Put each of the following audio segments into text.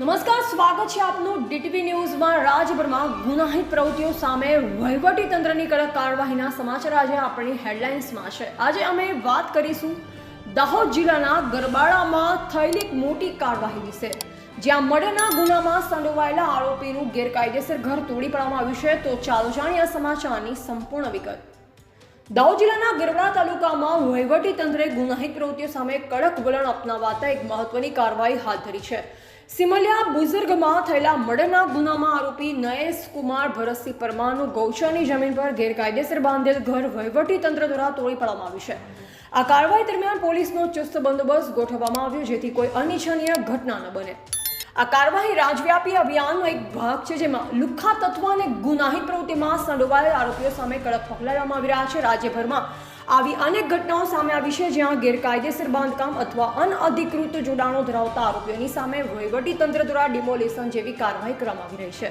નમસ્કાર, સ્વાગત છે આપનું ડીટીવી ન્યૂઝમાં. રાજ્યભરમાં ગુનાહિત પ્રવૃત્તિઓ સામે વહીવટી તંત્રની કડક કાર્યવાહીના સમાચાર આજે આપણી હેડલાઇન્સમાં છે. આજે અમે વાત કરીશું દાહોદ જિલ્લાના ગરબાડામાં થયેલી એક મોટી કાર્યવાહી વિશે. જ્યાં મર્ડરના ગુનામાં સંડોવાયેલા આરોપીનું ગેરકાયદેસર ઘર તોડી પાડવામાં આવ્યું છે. તો ચાલો જાણીએ સમાચારની સંપૂર્ણ વિગત. દાહોદ જિલ્લાના ગરબડા તાલુકામાં વહીવટી તંત્રે ગુનાહિત પ્રવૃત્તિઓ સામે કડક વલણ અપનાવાતા એક મહત્વની કાર્યવાહી હાથ ધરી છે. સિમલિયા બુઝુર્ગમાં થયેલા મર્ડરના ગુનામાં આરોપી નયેશ કુમાર ભરતસિંહ પરમારનું ગૌશાની જમીન પર ગેરકાયદેસર બાંધેલ ઘર તંત્ર દ્વારા તોડી પાડવામાં આવ્યું છે. આ કાર્યવાહી દરમિયાન પોલીસનો ચુસ્ત બંદોબસ્ત ગોઠવવામાં આવ્યો, જેથી કોઈ અનિચ્છનીય ઘટના ન બને. આ કાર્યવાહી રાજવ્યાપી અભિયાનનો એક ભાગ છે, જેમાં લુખ્ખા તત્વ અને ગુનાહિત પ્રવૃત્તિમાં સંડોવાયેલ આરોપીઓ સામે કડક પગલાં આવી રહ્યા છે. રાજ્યભરમાં આવી અનેક ઘટનાઓ સામે આવી છે, જ્યાં ગેરકાયદેસર બાંધકામ અથવા અનઅધિકૃત જોડાણો ધરાવતા આરોપીઓની સામે વહીવટી તંત્ર દ્વારા ડિમોલિશન જેવી કાર્યવાહી કરવામાં આવી રહી છે.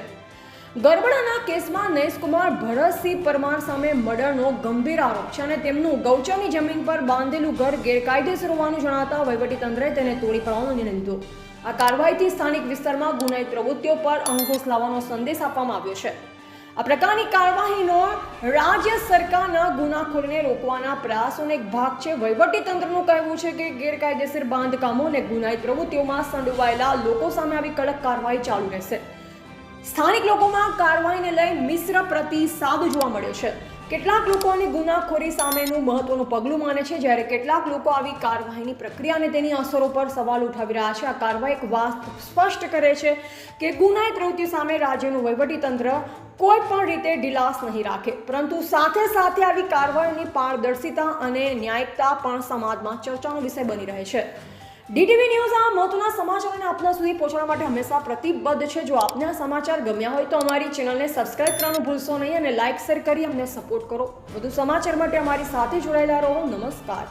ગરબડાના કેસમાં નૈશકુમાર ભરતસિંહ પરમાર સામે મર્ડરનો ગંભીર આરોપ છે અને તેમનું ગૌચરની જમીન પર બાંધેલું ઘર ગેરકાયદેસર હોવાનું જણાતા વહીવટીતંત્રે તેને તોડી પાડવાનો નિર્ણય લીધો. આ કાર્યવાહીથી સ્થાનિક વિસ્તારમાં ગુનાહિત પ્રવૃત્તિઓ પર અંકુશ લાવવાનો સંદેશ આપવામાં આવ્યો છે. આ પ્રકારની કાર્યવાહીનો રાજ્ય સરકારના ગુનાખોરીને રોકવાના પ્રયાસોનો એક ભાગ છે. તંત્રનું કહેવું છે કે ગેરકાયદેસર બાંધકામો અને ગુનાહિત પ્રવૃત્તિઓમાં સંડોવાયેલા લોકો સામે આવી કડક કાર્યવાહી ચાલુ રહેશે. સ્થાનિક લોકોમાં કાર્યવાહીને લઈ મિશ્ર પ્રતિસાદ જોવા મળ્યો છે. કેટલાક લોકો આની ગુનાખોરી સામેનું મહત્વનું પગલું માને છે. જ્યારે કેટલાક લોકો આવી કાર્યવાહીની પ્રક્રિયા અને તેની અસરો પર સવાલ ઉઠાવી રહ્યા છે. આ કાર્યવાહી એક વાત સ્પષ્ટ કરે છે કે ગુનાહિત પ્રવૃત્તિ સામે રાજ્યનું વહીવટીતંત્ર કોઈ પણ રીતે ઢીલાસ નહીં રાખે. પરંતુ સાથે સાથે આવી કાર્યવાહીની પારદર્શિતા અને ન્યાયિકતા પણ સમાજમાં ચર્ચાનો વિષય બની રહે છે. ડીટીવી ન્યૂઝ આ મહત્વના સમાચારોને આપના સુધી પહોંચવા માટે હંમેશા પ્રતિબદ્ધ છે. જો આપને આ સમાચાર ગમ્યા હોય તો અમારી ચેનલને સબસ્ક્રાઇબ કરવાનું ભૂલશો નહીં અને લાઇક શેર કરી અમને સપોર્ટ કરો. વધુ સમાચાર માટે અમારી સાથે જોડાયેલા રહો. નમસ્કાર.